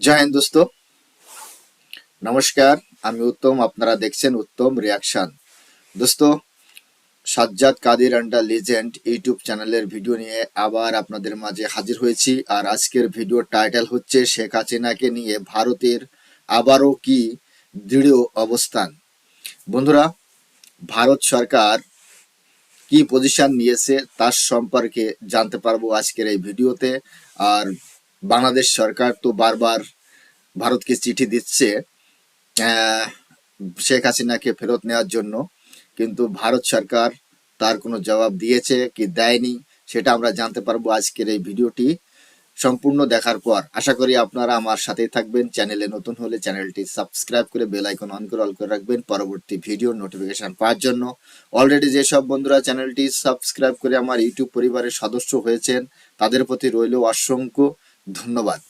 জয় দোস্ত। নমস্কার, আমি উত্তম, আপনারা দেখছেন উত্তম রিয়াকশন দোস্ত, Sajjad Kadir under legend YouTube চ্যানেলের ভিডিও নিয়ে আবার আপনাদের মাঝে হাজির হয়েছি। আর আজকের ভিডিওর টাইটেল হচ্ছে শেখ হাসিনাকে নিয়ে ভারতের আবারও কি দৃঢ় অবস্থান। বন্ধুরা, ভারত সরকার কি পজিশন নিয়েছে তার সম্পর্কে জানতে পারব আজকের এই ভিডিওতে। আর বাংলাদেশ সরকার তো বারবার ভারতকে চিঠি দিচ্ছে শেখ হাসিনাকে ফেরত নেওয়ার জন্য। কিন্তু ভারত সরকার তার কোনো জবাব দিয়েছে কি দেয়নি, সেটা আমরা জানতে পারব আজকের এই ভিডিওটি। সম্পূর্ণ দেখার পর আশা করি আপনারা আমার সাথেই থাকবেন। চ্যানেলে নতুন হলে চ্যানেলটি সাবস্ক্রাইব করে বেল আইকন অন করে অল করে রাখবেন পরবর্তী ভিডিও নোটিফিকেশন পাওয়ার জন্য। অলরেডি যেসব বন্ধুরা চ্যানেলটি সাবস্ক্রাইব করে আমার ইউটিউব পরিবারের সদস্য হয়েছেন, তাদের প্রতি রইল অসংখ্য ধন্যবাদ।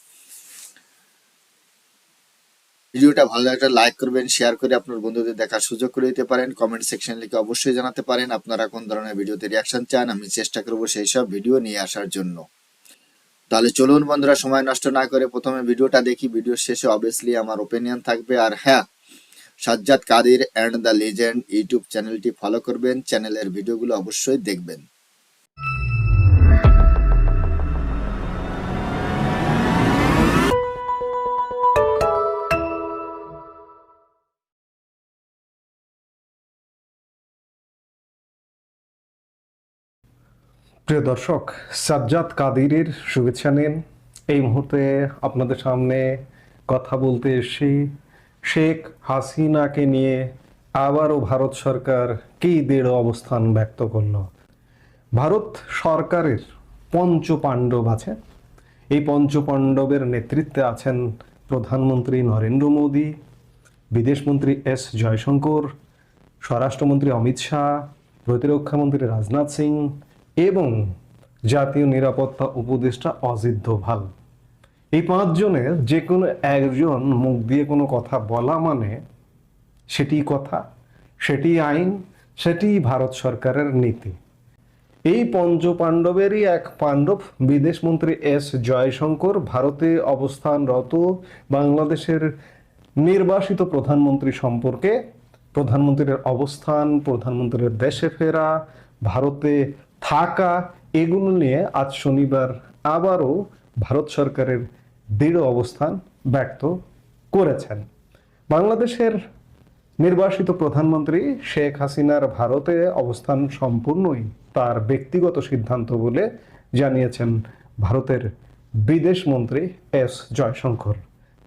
ভিডিওটা ভালো লাগলে লাইক করবেন শেয়ার করে আপনার বন্ধুদের দেখার সুযোগ করে দিতে পারেন। কমেন্ট সেকশন লিখে অবশ্যই জানাতে পারেন আপনারা কোন ধরনের ভিডিওতে রিয়াকশন চান। আমি চেষ্টা করব সেই সব ভিডিও নিয়ে আসার জন্য। তাহলে চলুন বন্ধুরা, সময় নষ্ট না করে প্রথমে ভিডিওটা দেখি। ভিডিওর শেষে অবভিয়াসলি আমার ওপিনিয়ন থাকবে। আর হ্যাঁ Sajjad Kadir and the legend YouTube চ্যানেলটি ফলো করবেন। চ্যানেলের ভিডিওগুলো অবশ্যই দেখবেন। প্রিয় দর্শক, সাজ্জাদ কাদিরের শুভেচ্ছা নিন। এই মুহূর্তে আপনাদের সামনে কথা বলতে এসেছি শেখ হাসিনাকে নিয়ে আবারও ভারত সরকার কি দৃঢ় অবস্থান ব্যক্ত করল? ভারত সরকারের পঞ্চ পাণ্ডব আছে এই পঞ্চ পাণ্ডবের নেতৃত্বে আছেন প্রধানমন্ত্রী নরেন্দ্র মোদী, বিদেশমন্ত্রী এস জয়শঙ্কর, স্বরাষ্ট্রমন্ত্রী অমিত শাহ, প্রতিরক্ষামন্ত্রী রাজনাথ সিং এবং জাতীয় নিরাপত্তা উপদেষ্টা অজিত দোভাল। এই পাঁচজনের যে কোনো একজন মুখ দিয়ে কোনো কথা বলা মানে সেটি কথা সেটি আইন সেটি ভারত সরকারের নীতি। এই পঞ্চ পাণ্ডবেরই এক পাণ্ডব বিদেশমন্ত্রী এস জয়শঙ্কর ভারতে অবস্থানরত বাংলাদেশের নির্বাসিত প্রধানমন্ত্রী সম্পর্কে প্রধানমন্ত্রীর অবস্থান, প্রধানমন্ত্রীর দেশে ফেরা, ভারতে থাকা এগুলো নিয়ে আজ শনিবার আবারও ভারত সরকারের দৃঢ় অবস্থান ব্যক্ত করেছেন। বাংলাদেশের নির্বাসিত প্রধানমন্ত্রী শেখ হাসিনার ভারতে অবস্থান সম্পূর্ণই তার ব্যক্তিগত সিদ্ধান্ত বলে জানিয়েছেন ভারতের বিদেশ মন্ত্রী এস জয়শঙ্কর।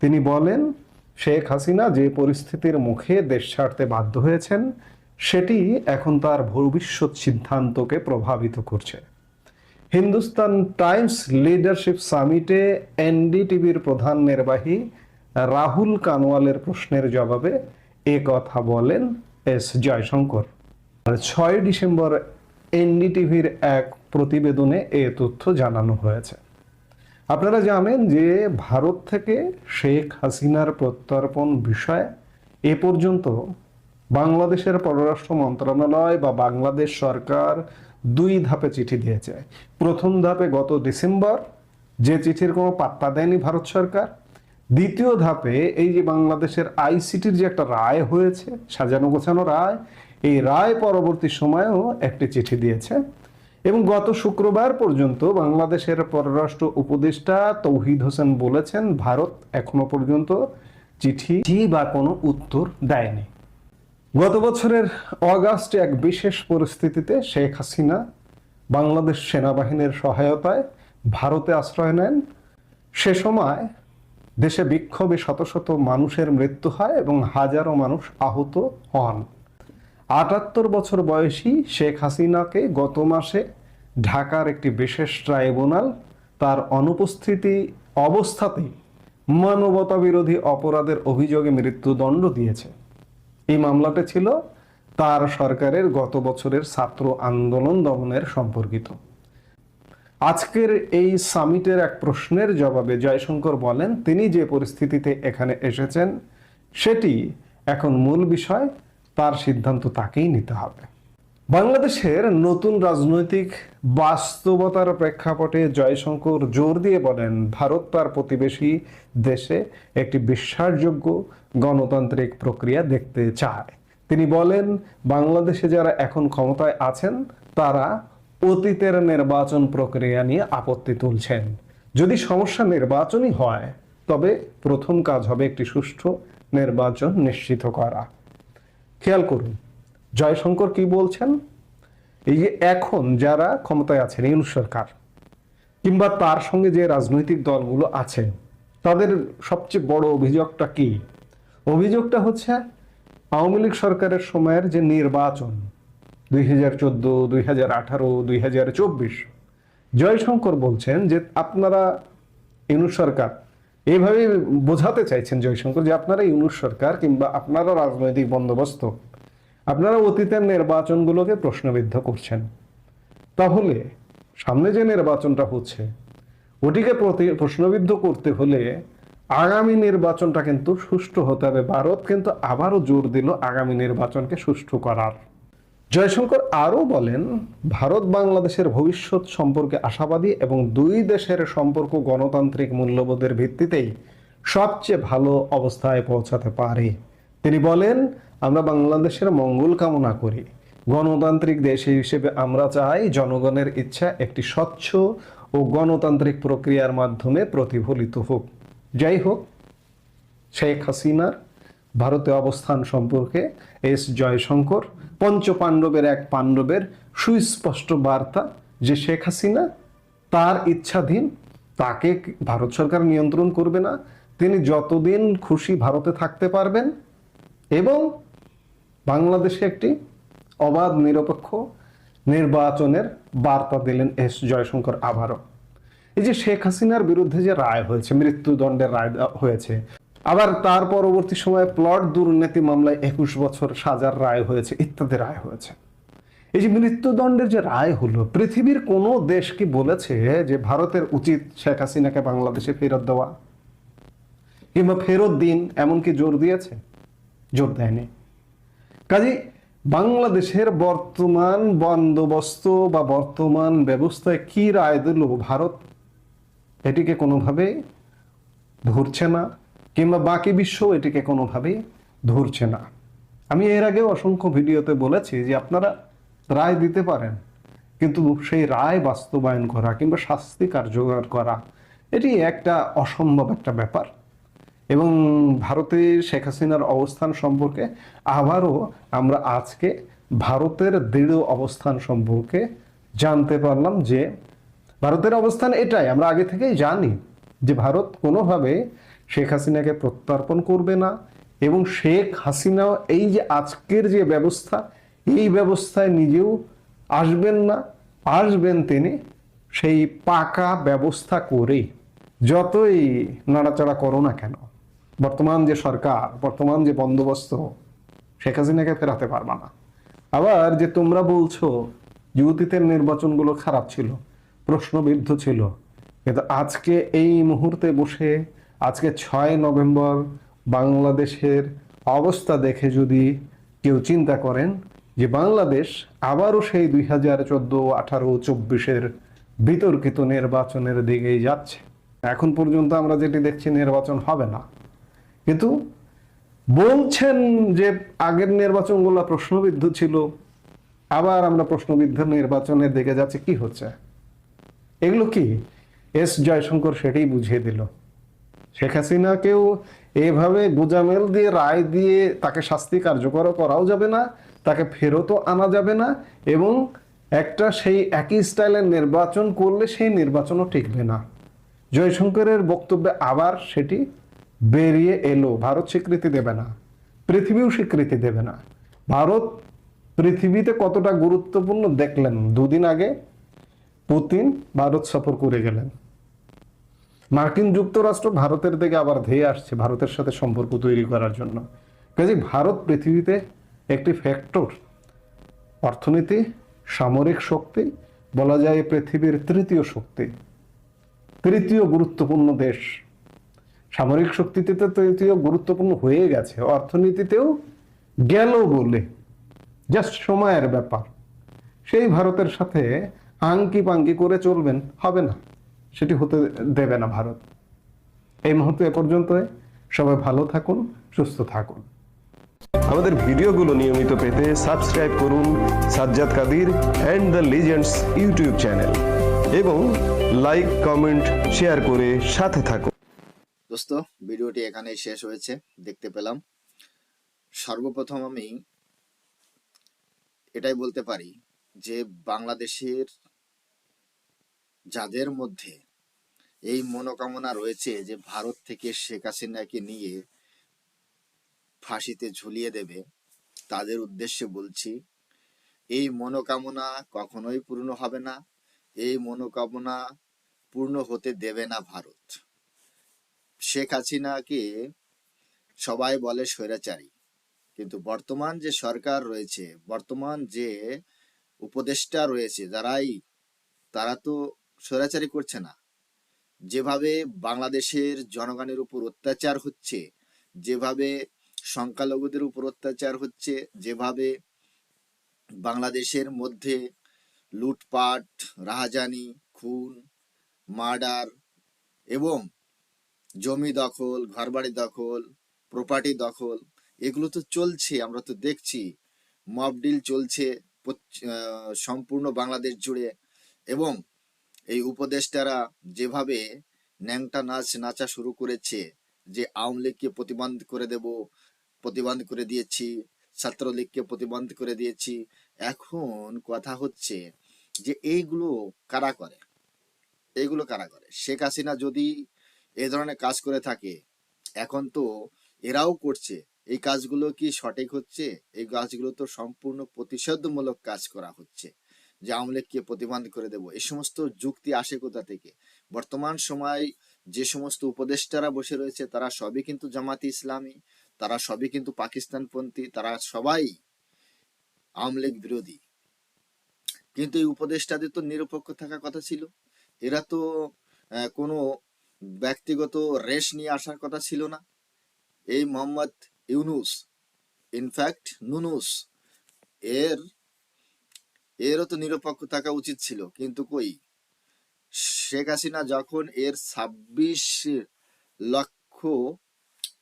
তিনি বলেন, শেখ হাসিনা যে পরিস্থিতির মুখে দেশ ছাড়তে বাধ্য হয়েছেন সেটি এখন তার ভবিষ্যৎ সিদ্ধান্তকে প্রভাবিত করছে। হিন্দুস্তান টাইমস লিডারশিপ সামিটে এনডিটিভির প্রধান নির্বাহী রাহুল কানওয়ালের প্রশ্নের জবাবে এ কথা বলেন এস জয়শঙ্কর। ছয় ডিসেম্বর এনডিটিভির এক প্রতিবেদনে এ তথ্য জানানো হয়েছে। আপনারা জানেন যে ভারত থেকে শেখ হাসিনার প্রত্যর্পণ বিষয়ে এ পর্যন্ত বাংলাদেশের পররাষ্ট্র মন্ত্রণালয় বা বাংলাদেশ সরকার দুই ধাপে চিঠি দিয়েছে। প্রথম ধাপে গত ডিসেম্বর, যে চিঠির কোনো পাত্তা দেয়নি ভারত সরকার। দ্বিতীয় ধাপে এই যে বাংলাদেশের আইসিটির যে একটা রায় হয়েছে, সাজানো গোছানো রায়, এই রায় পরবর্তী সময়েও একটি চিঠি দিয়েছে। এবং গত শুক্রবার পর্যন্ত বাংলাদেশের পররাষ্ট্র উপদেষ্টা তৌহিদ হোসেন বলেছেন, ভারত এখনও পর্যন্ত চিঠি বা কোনো উত্তর দেয়নি। গত বছরের অগাস্টে এক বিশেষ পরিস্থিতিতে শেখ হাসিনা বাংলাদেশ সেনাবাহিনীর সহায়তায় ভারতে আশ্রয় নেন। সে সময় দেশে বিক্ষোভে শত শত মানুষের মৃত্যু হয় এবং হাজারো মানুষ আহত হন। আটাত্তর বছর বয়সী শেখ হাসিনাকে গত মাসে ঢাকার একটি বিশেষ ট্রাইব্যুনাল তার অনুপস্থিতি অবস্থাতেই মানবতা বিরোধী অপরাধের অভিযোগে মৃত্যুদণ্ড দিয়েছে। এই মামলাটা ছিল তার সরকারের গত বছরের ছাত্র আন্দোলন দমনের সম্পর্কিত। আজকের এই সামিটের এক প্রশ্নের জবাবে জয়শঙ্কর বলেন, তিনি যে পরিস্থিতিতে এখানে এসেছেন, সেটি এখন মূল বিষয়, তার সিদ্ধান্ত তাকেই নিতে হবে। বাংলাদেশের নতুন রাজনৈতিক বাস্তবতার প্রেক্ষাপটে জয়শঙ্কর জোর দিয়ে বলেন, ভারত তার প্রতিবেশী দেশে একটি বিশ্বাসযোগ্য গণতান্ত্রিক প্রক্রিয়া দেখতে চায়। তিনি বলেন, বাংলাদেশে যারা এখন ক্ষমতায় আছেন, তারা অতীতের নির্বাচন প্রক্রিয়া নিয়ে আপত্তি তুলছেন। যদি সমস্যা নির্বাচনই হয়, তবে প্রথম কাজ হবে একটি সুষ্ঠু নির্বাচন নিশ্চিত করা। খেয়াল করুন জয়শঙ্কর কি বলছেন? এই যে এখন যারা ক্ষমতায় আছেন, ইউনুস সরকার, কিংবা তার সঙ্গে যে রাজনৈতিক দলগুলো আছে, তাদের সবচেয়ে বড় অভিযোগটা কি? অভিযোগটা হচ্ছে আওয়ামী লীগ সরকারের সময়ের যে নির্বাচন, দুই হাজার চোদ্দ, দুই হাজার আঠারো, দুই হাজার চব্বিশ, জয়শঙ্কর বলছেন যে আপনারা ইউনুস সরকার এইভাবে বোঝাতে চাইছেন জয়শঙ্কর যে আপনারা ইউনুস সরকার কিংবা আপনারা রাজনৈতিক বন্দোবস্ত আপনারা অতীতের নির্বাচনগুলোকে প্রশ্নবিদ্ধ করছেন। তাহলে সামনে যে নির্বাচনটা হচ্ছে, ওটিকে প্রশ্নবিদ্ধ করতে হলে আগামী নির্বাচনটা কিন্তু সুষ্ঠু হতে হবে। ভারত কিন্তু আবারও জোর দিল আগামী নির্বাচনকে সুষ্ঠু করার। জয়শঙ্কর আরও বলেন, ভারত বাংলাদেশের ভবিষ্যৎ সম্পর্কে আশাবাদী এবং দুই দেশের সম্পর্ক গণতান্ত্রিক মূল্যবোধের ভিত্তিতেই সবচেয়ে ভালো অবস্থায় পৌঁছাতে পারে। তিনি বলেন আমরা বাংলাদেশের মঙ্গল কামনা করি। গণতান্ত্রিক দেশ হিসেবে আমরা চাই জনগণের ইচ্ছা একটি স্বচ্ছ ও গণতান্ত্রিক প্রক্রিয়ার মাধ্যমে প্রতিফলিত হোক। যাই হোক, শেখ হাসিনার ভারতে অবস্থান সম্পর্কে এস জয়শঙ্কর পঞ্চ পাণ্ডবের এক পাণ্ডবের সুস্পষ্ট বার্তা যে শেখ হাসিনা তার ইচ্ছাধীন, তাকে ভারত সরকার নিয়ন্ত্রণ করবে না, তিনি যতদিন খুশি ভারতে থাকতে পারবেন এবং বাংলাদেশে একটি অবাধ, নিরপেক্ষ নির্বাচনের বার্তা দিলেন এস জয়শঙ্কর আবারও। এই যে শেখ হাসিনার বিরুদ্ধে যে রায় হয়েছে, মৃত্যুদণ্ডের রায় হয়েছে, আবার তার পরবর্তী সময়ে প্লট দুর্নীতি মামলায় একুশ বছর সাজার রায় হয়েছে, ইত্যাদি রায় হয়েছে। এই যে মৃত্যুদণ্ডের যে রায় হলো, পৃথিবীর কোনো দেশ কি বলেছে যে ভারতের উচিত শেখ হাসিনাকে বাংলাদেশে ফেরত দেওয়া? কিংবা ফেরত দিন এমনকি জোর দিয়েছে? জোর দেয়নি। কাজে বাংলাদেশের বর্তমান বন্দোবস্ত বা বর্তমান ব্যবস্থায় কি রায় দিল ভারত, এটিকে কোনোভাবে ধরছে না কিংবা বাকি বিশ্ব এটিকে কোনোভাবেই ধরছে না। আমি এর আগেও অসংখ্য ভিডিওতে বলেছি যে আপনারা রায় দিতে পারেন, কিন্তু সেই রায় বাস্তবায়ন করা কিংবা শাস্তি কার্যকর করা, এটি একটা অসম্ভব একটা ব্যাপার। এবং ভারতে শেখ হাসিনার অবস্থান সম্পর্কে আবারও আমরা আজকে ভারতের দৃঢ় অবস্থান সম্পর্কে জানতে পারলাম যে ভারতের অবস্থান এটাই। আমরা আগে থেকেই জানি যে ভারত কোনোভাবে শেখ হাসিনাকে প্রত্যর্পণ করবে না এবং শেখ হাসিনাও এই যে আজকের যে ব্যবস্থা, এই ব্যবস্থায় নিজেও আসবেন না, আসবেন তিনি সেই পাকা ব্যবস্থা করেই। যতই নাড়াচাড়া করো না কেন বর্তমান যে সরকার, বর্তমান যে বন্দোবস্ত, শেখ হাসিনাকে ফেরাতে পারবা না। আবার যে তোমরা বলছো যে অতীতের নির্বাচনগুলো খারাপ ছিল, প্রশ্নবিদ্ধ ছিল, কিন্তু আজকে এই মুহূর্তে বসে, আজকে ছয় নভেম্বর বাংলাদেশের অবস্থা দেখে যদি কেউ চিন্তা করেন যে বাংলাদেশ আবারও সেই দুই হাজার চোদ্দ, আঠারো, চব্বিশের বিতর্কিত নির্বাচনের দিকেই যাচ্ছে। এখন পর্যন্ত আমরা যেটি দেখছি, নির্বাচন হবে না। কিন্তু বলছেন যে আগের নির্বাচনগুলো প্রশ্নবিদ্ধ ছিল, আবার আমরা প্রশ্নবিদ্ধ নির্বাচনের দিকে যাচ্ছে, কি হচ্ছে? এগুলো কি? এস জয়শঙ্কর সেটাই বুঝিয়ে দিল। শেখ হাসিনাকেও এভাবে গোজামেল দিয়ে, রায় দিয়ে তাকে শাস্তি কার্যকর করাও যাবে না, তাকে ফেরতও আনা যাবে না, এবং একটা সেই একই স্টাইলের নির্বাচন করলে সেই নির্বাচনও টিকবে না। জয়শঙ্করের বক্তব্যে আবার সেটি বেরিয়ে এলো। ভারত স্বীকৃতি দেবে না। পৃথিবীও স্বীকৃতি দেবে না। ভারত পৃথিবীতে কতটা গুরুত্বপূর্ণ দেখলেন? দুদিন আগে পুতিন ভারত সফর করে গেলেন। মার্কিন যুক্তরাষ্ট্র ভারতের দিকে আবার ধেয়ে আসছে ভারতের সাথে সম্পর্ক তৈরি করার জন্য। কাজে ভারত পৃথিবীতে একটি ফ্যাক্টর অর্থনীতি, সামরিক শক্তি, বলা যায় পৃথিবীর তৃতীয় শক্তি, তৃতীয় গুরুত্বপূর্ণ দেশ। সামরিক শক্তিতে তো তৃতীয় গুরুত্বপূর্ণ হয়ে গেছে। অর্থনীতিতেও গেল বলে। জাস্ট সময়ের ব্যাপার। সেই ভারতের সাথে আঙ্কি পাঙ্কি করে চলবেন, হবে না। সেটি হতে দেবে না ভারত। এই মুহূর্তে এ পর্যন্ত সবাই ভালো থাকুন, সুস্থ থাকুন। আমাদের ভিডিওগুলো নিয়মিত পেতে সাবস্ক্রাইব করুন Sajjad Kadir and the legends YouTube channel এবং লাইক, কমেন্ট, শেয়ার করে সাথে থাকুন। দোস্ত, ভিডিওটি এখানেই শেষ হয়েছে, দেখতে পেলাম। সর্বপ্রথম আমি এটাই বলতে পারি যে, বাংলাদেশের যাদের মধ্যে এই মনোকামনা রয়েছে যে, ভারত থেকে শেখ হাসিনাকে নিয়ে ফাঁসিতে ঝুলিয়ে দেবে, তাদের উদ্দেশ্যে বলছি, এই মনোকামনা কখনোই পূর্ণ হবে না, এই মনোকামনা পূর্ণ হতে দেবে না ভারত। শেখ হাসিনাকে সবাই বলে স্বৈরাচারী। কিন্তু বর্তমান যে সরকার রয়েছে, বর্তমান যে উপদেষ্টা রয়েছে, যারাই, তারা তো স্বৈরাচারী করছে না। যেভাবে বাংলাদেশের জনগণের উপর অত্যাচার হচ্ছে, যেভাবে সংখ্যালঘুদের উপর অত্যাচার হচ্ছে, যেভাবে বাংলাদেশের মধ্যে লুটপাট, রাহাজানি, খুন, মার্ডার এবং জমি দখল, ঘরবাড়ি দখল প্রপার্টি দখল, এগুলো তো চলছে, আমরা তো দেখছি। মব ডিল চলছে সম্পূর্ণ বাংলাদেশ জুড়ে এবং এই উপদেষ্টারা যেভাবে ন্যাংটা নাচ নাচা শুরু করেছে, যে আওয়ামী লীগকে প্রতিবন্ধ করে দেব, প্রতিবন্ধ করে দিয়েছি, ছাত্রলীগকে প্রতিবন্ধ করে দিয়েছি, এখন কথা হচ্ছে যে এইগুলো কারা করে? এইগুলো কারা করে? শেখ হাসিনা যদি এ ধরনের কাজ করে থাকে। এখন তো এরাও করছে। এই কাজগুলো কি সঠিক হচ্ছে? এই কাজগুলো তো সম্পূর্ণ প্রতিশোধমূলক কাজ করা হচ্ছে। যে আওয়ামী লীগকে প্রতিবন্ধ করে দেব। এই সমস্ত যুক্তি আসে কোথা থেকে? বর্তমান সময় যে সমস্ত উপদেষ্টারা বসে রয়েছে, তারা সবই কিন্তু জামাতি ইসলামী, তারা সবই কিন্তু পাকিস্তানপন্থী, তারা সবাই আওয়ামী লীগ বিরোধী। কিন্তু এই উপদেষ্টাদের তো নিরপেক্ষ থাকার কথা ছিল। এরা তো কোনো ব্যক্তিগত রেশ নিয়ে আসার কথা ছিল না। এই মোহাম্মদ ইউনুস ইনফ্যাক্ট নুনুস, এর, এরও তো নিরপেক্ষ থাকা উচিত ছিল, কিন্তু কই? শেখ হাসিনা যখন এর ছাব্বিশ লক্ষ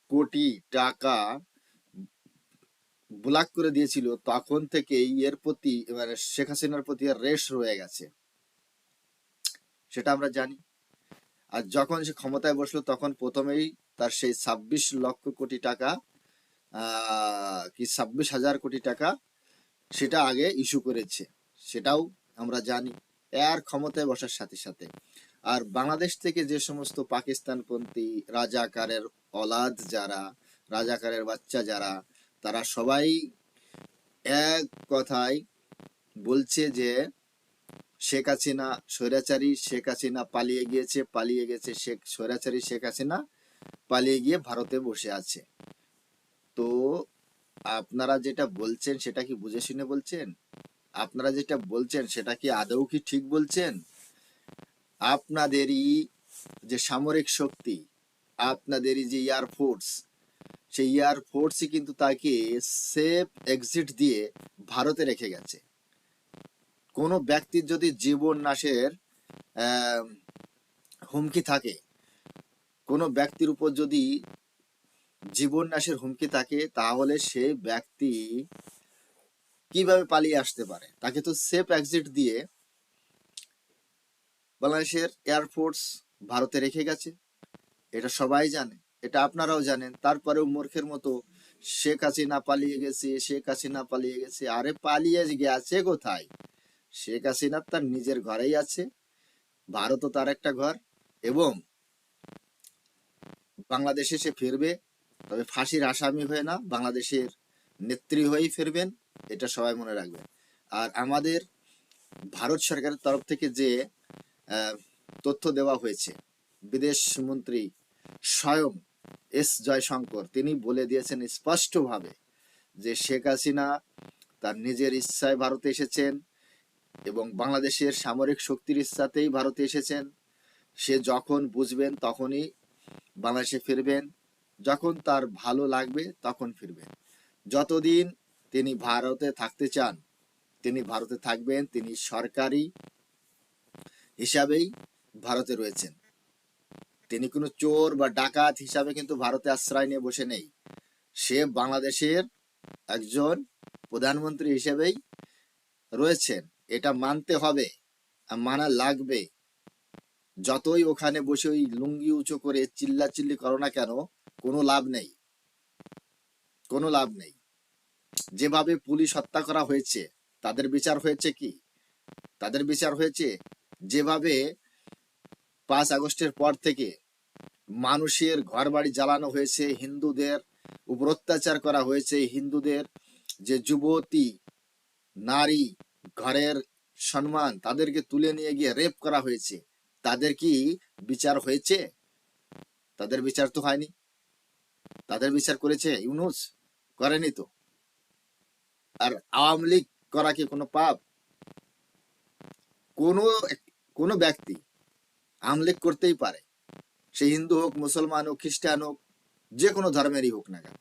কোটি টাকা ব্লক করে দিয়েছিল, তখন থেকেই এর প্রতি মানে শেখ হাসিনার প্রতি রেশ রয়ে গেছে। সেটা আমরা জানি। আর যখন সে ক্ষমতায় বসল, তখন প্রথমেই তার সেই ছাব্বিশ লক্ষ কোটি টাকা কি ছাব্বিশ হাজার কোটি টাকা সেটা আগে ইস্যু করেছে। সেটাও আমরা জানি। এর ক্ষমতায় বসার সাথে সাথে। আর বাংলাদেশ থেকে যে সমস্ত পাকিস্তানপন্থী রাজাকারের অলাদ যারা, রাজাকারের বাচ্চা যারা, তারা সবাই এক কথায় বলছে যে শেখ হাসিনা, স্বৈরাচারী শেখ হাসিনা পালিয়ে গিয়েছে, পালিয়ে গেছে শেখ, স্বৈরাচারী শেখ হাসিনা পালিয়ে গিয়ে ভারতে বসে আছে। তো আপনারা যেটা বলছেন সেটা কি বুঝে শুনে বলছেন? আপনারা যেটা বলছেন সেটা কি আদৌ কি ঠিক বলছেন? আপনাদেরই যে সামরিক শক্তি, আপনাদেরই যে এয়ারফোর্স সেই এয়ারফোর্সই কিন্তু তাকে সেফ এক্সিট দিয়ে ভারতে রেখে গেছে। কোনো ব্যক্তির যদি জীবন নাশের হুমকি থাকে, কোনো ব্যক্তির উপর যদি জীবন নাশের হুমকি থাকে, তাহলে সে ব্যক্তি কীভাবে পালিয়ে আসতে পারে? তাকে তো সেফ এক্সিট দিয়ে বাংলাদেশের এয়ারফোর্স ভারতে রেখে গেছে। এটা সবাই জানে, এটা আপনারাও জানেন। তারপরেও মূর্খের মতো শেখ হাসিনা পালিয়ে গেছে, শেখ হাসিনা পালিয়ে গেছে। আরে পালিয়ে গেছে কোথায়? শেখ হাসিনা তার নিজের ঘরেই আছে। ভারতও তার একটা ঘর এবং বাংলাদেশে সে ফিরবে। তবে ফাঁসির আসামি হয়ে না, বাংলাদেশের নেত্রী হয়েই ফিরবেন, এটা সবাই মনে রাখবেন। আর আমাদের ভারত সরকারের তরফ থেকে যে তথ্য দেওয়া হয়েছে, বিদেশ মন্ত্রী স্বয়ং এস জয়শঙ্কর, তিনি বলে দিয়েছেন স্পষ্টভাবে যে শেখ হাসিনা তার নিজের ইচ্ছায় ভারতে এসেছেন এবং বাংলাদেশের সামরিক শক্তির ইচ্ছাতেই ভারতে এসেছেন। সে যখন বুঝবেন তখনই বাংলাদেশে ফিরবেন। যখন তার ভালো লাগবে তখন ফিরবেন। যতদিন তিনি ভারতে থাকতে চান, তিনি ভারতে থাকবেন, তিনি সরকারি হিসাবেই ভারতে রয়েছেন। তিনি কোনো চোর বা ডাকাত হিসাবে কিন্তু ভারতে আশ্রয় নিয়ে বসে নেই। সে বাংলাদেশের একজন প্রধানমন্ত্রী হিসেবেই রয়েছেন। এটা মানতে হবে মানা লাগবে। যতই ওখানে বসে ওই লুঙ্গি উঁচু করে চিল্লা চিল্লি করো না কেন, কোনো লাভ নেই। কোনো লাভ নেই। যেভাবে পুলিশ হত্যা করা হয়েছে, তাদের বিচার হয়েছে কি? তাদের বিচার হয়েছে যেভাবে পাঁচ আগস্টের পর থেকে মানুষের ঘর বাড়ি জ্বালানো হয়েছে, হিন্দুদের উপর অত্যাচার করা হয়েছে, হিন্দুদের যে যুবতী, নারী ঘরের সম্মান তাদেরকে তুলে নিয়ে গিয়ে রেপ করা হয়েছে। তাদের কি বিচার হয়েছে? তাদের বিচার তো হয়নি। তাদের বিচার করেছে ইউনুস? করেনি তো। আর আওয়ামী লীগ করা কি কোনো পাপ? কোনো কোনো ব্যক্তি আওয়ামী লীগ করতেই পারে। সে হিন্দু হোক, মুসলমান হোক, খ্রিস্টান হোক, যে কোনো ধর্মেরই হোক না কেন।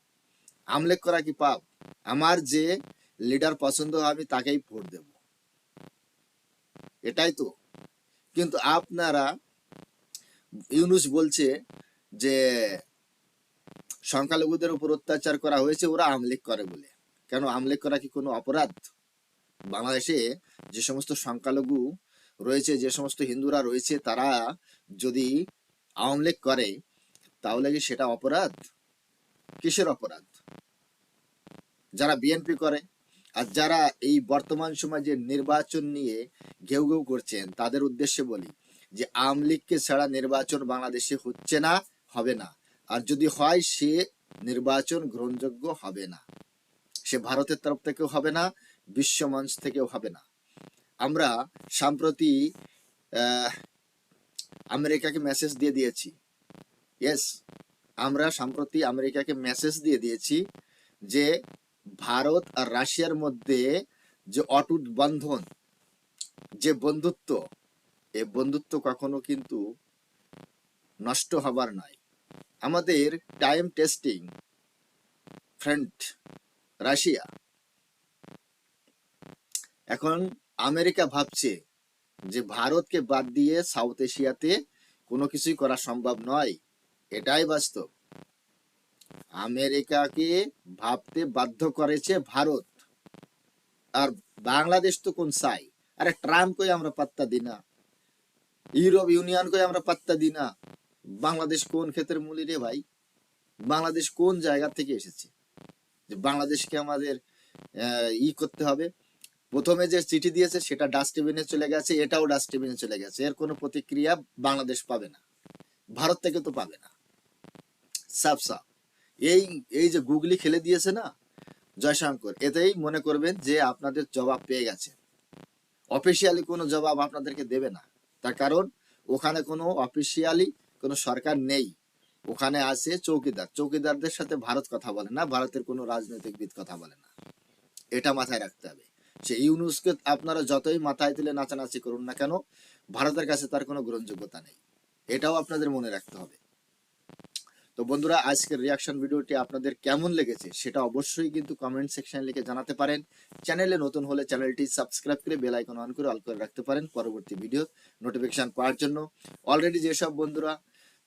আওয়ামী লীগ করা কি পাপ? আমার যে লিডার পছন্দ হয় আমি তাকেই ভোট দেব। এটাই তো। কিন্তু আপনারা, ইউনুস বলছে যে সংখ্যালঘুদের উপর অত্যাচার করা হয়েছে, ওরা আমলিক করে বলে। কেন আমলিক করা কি কোনো অপরাধ? বাংলাদেশে যে সমস্ত সংখ্যালঘু রয়েছে, যে সমস্ত হিন্দুরা রয়েছে, তারা যদি আওয়ামী লীগ করে, তাহলে কি সেটা অপরাধ? কিসের অপরাধ? যারা বিএনপি করে আর যারা এই বর্তমান সময় যে নির্বাচন নিয়ে ঘেউ ঘেউ করছেন, তাদের উদ্দেশ্যে বলি যে আওয়ামী লীগকে ছাড়া নির্বাচন বাংলাদেশে হচ্ছে না, হবে না। আর যদি হয়, সে নির্বাচন গ্রহণযোগ্য হবে না। সে ভারতের তরফ থেকেও হবে না, বিশ্ব মঞ্চ থেকেও হবে না। আমরা সম্প্রতি আমেরিকাকে মেসেজ দিয়ে দিয়েছি। ইয়েস আমরা সম্প্রতি আমেরিকাকে মেসেজ দিয়ে দিয়েছি যে ভারত আর রাশিয়ার মধ্যে যে অটুট বন্ধন, যে বন্ধুত্ব, এ বন্ধুত্ব কখনো কিন্তু নষ্ট হবার নয় আমাদের টাইম টেস্টিং ফ্রেন্ড রাশিয়া। এখন আমেরিকা ভাবছে যে ভারতকে বাদ দিয়ে সাউথ এশিয়াতে কোনো কিছুই করা সম্ভব নয়। এটাই বাস্তব। আমেরিকাকে ভাবতে বাধ্য করেছে ভারত। আর বাংলাদেশ তো কোন সাই? আরে ট্রাম্পকে আমরা পাত্তা দিই না? ইউরোপ ইউনিয়নকে আমরা পাত্তা দিই না? বাংলাদেশ কোন ক্ষেত্রের মূলি রে ভাই? বাংলাদেশ কোন জায়গা থেকে এসেছে? যে বাংলাদেশকে আমাদের ই করতে হবে। প্রথমে যে চিঠি দিয়েছে সেটা ডাস্টবিনে চলে গেছে, এটাও ডাস্টবিনে চলে গেছে। এর কোনো প্রতিক্রিয়া বাংলাদেশ পাবে না। ভারত থেকে তো পাবে না। সাফ সাফ। এই এই যে গুগলি খেলে দিয়েছে না, জয়শঙ্কর, এতেই মনে করবেন যে আপনাদের জবাব পেয়ে গেছে। অফিসিয়ালি কোনো জবাব আপনাদেরকে দেবে না। তার কারণ, ওখানে কোনো অফিসিয়ালি কোনো সরকার নেই। ওখানে আছে চৌকিদার। চৌকিদারদের সাথে ভারত কথা বলে না, ভারতের কোনো রাজনৈতিকবিদ কথা বলে না। এটা মাথায় রাখতে হবে। সে ইউনুসকে আপনারা যতই মাথায় তুলে নাচানাচি করুন না কেন, ভারতের কাছে তার কোনো গ্রহণযোগ্যতা নেই। এটাও আপনাদের মনে রাখতে হবে। তো বন্ধুরা, আজকের রিয়াকশন ভিডিওটি আপনাদের কেমন লেগেছে সেটা অবশ্যই কিন্তু কমেন্ট সেকশনে লিখে জানাতে পারেন। চ্যানেলে নতুন হলে চ্যানেলটি সাবস্ক্রাইব করে বেল আইকন অন করে অল করে রাখতে পারেন পরবর্তী ভিডিও নোটিফিকেশন পাওয়ার জন্য। অলরেডি যেসব বন্ধুরা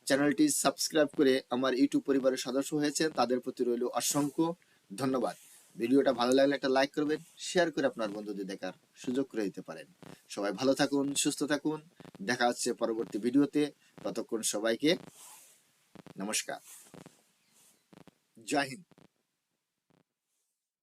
চ্যানেলটি সাবস্ক্রাইব করে আমার ইউটিউব পরিবারের সদস্য হয়েছে তাদের প্রতি রইল অসংখ্য ধন্যবাদ। ভিডিওটা ভালো লাগলে একটা লাইক করবেন শেয়ার করে আপনার বন্ধুদের দেখার সুযোগ করে দিতে পারেন। সবাই ভালো থাকুন, সুস্থ থাকুন। দেখা হচ্ছে পরবর্তী ভিডিওতে ততক্ষণ সবাইকে নমস্কার জয় হিন্দ